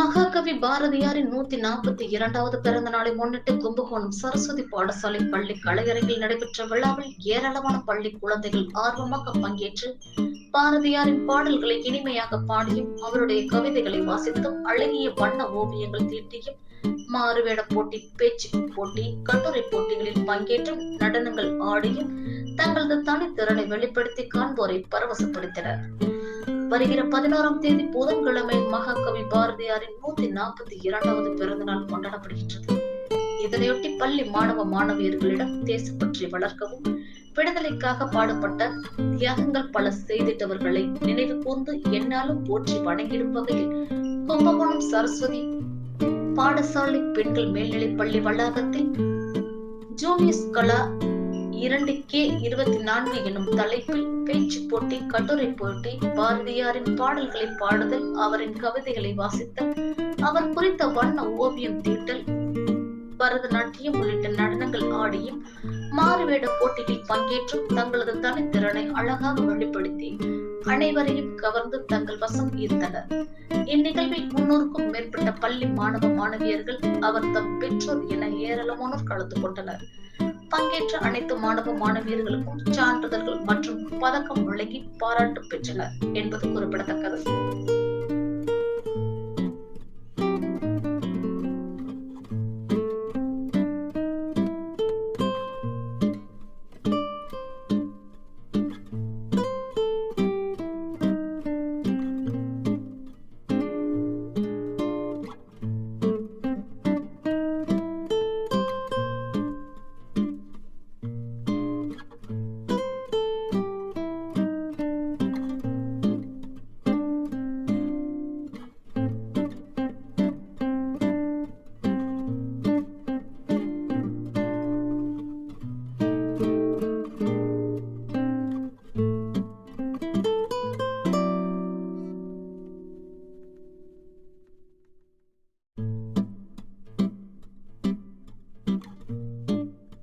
பாரதியாரின் நூத்தி நாற்பத்தி இரண்டாவது பிறந்த நாளை முன்னிட்டு கும்பகோணம் சரஸ்வதி பாடசாலை பள்ளி கலையரங்கில் நடைபெற்ற விழாவில் ஏராளமான பள்ளி குழந்தைகள் ஆர்வமாக பங்கேற்று பாரதியாரின் பாடல்களை இனிமையாக பாடியும் அவருடைய கவிதைகளை வாசித்தும் அழகிய வண்ண ஓவியங்கள் தீட்டியும் மாறுவேட போட்டி பேச்சு போட்டி கட்டுரை போட்டிகளில் பங்கேற்றும் நடனங்கள் ஆடியும் தங்களது தனித்திறனை வெளிப்படுத்தி காண்போரை பரவசப்படுத்தினர். வருகிற பதினாறாம் தேதி புதன்கிழமை மகாகவி பாரதியாரின் நூத்தி நாற்பத்தி இரண்டாவது பிறந்த நாள் கொண்டாடப்படுகின்றது. இதனையொட்டி பள்ளி மாணவ மாணவியர்களிடம் தேசப்பற்றி வளர்க்கவும் விடுதலைக்காக பாடுபட்ட தியாகங்கள் பல செய்திட்டவர்களை நினைவு கூர்ந்து என்னாலும் போற்றி வணங்கிடும் வகையில் கும்பகோணம் சரஸ்வதி பாடசாலை பெண்கள் மேல்நிலைப் பள்ளி வளாகத்தில் ஜூனியர்ஸ் கலா இரண்டு கே இருபத்தி நான்கு எனும் தலைப்பில் பேச்சு போட்டி கட்டுரை போட்டி பாரதியாரின் பாடல்களை பாடுதல் அவரின் கவிதைகளை வாசித்தல் அவர் குறித்த வண்ண ஓவியம் தீட்டல் பரதநாட்டியம் உள்ளிட்ட நடனங்கள் ஆடியும் மாறுவேட போட்டியில் பங்கேற்றும் தங்களது தனித்திறனை அழகாக வெளிப்படுத்தி அனைவரையும் கவர்ந்து தங்கள் வசம் ஈர்த்தனர். இந்நிகழ்வில் முன்னூறுக்கும் மேற்பட்ட பள்ளி மாணவ மாணவியர்கள் அவர் தம் பெற்றோர் என ஏராளமானோர் கலந்து கொண்டனர். பங்கேற்ற அனைத்து மாணவ மாணவியர்களுக்கும் சான்றிதழ்கள் மற்றும் பதக்கம் வழங்கி பாராட்டு பெற்றனர் என்பது குறிப்பிடத்தக்கது.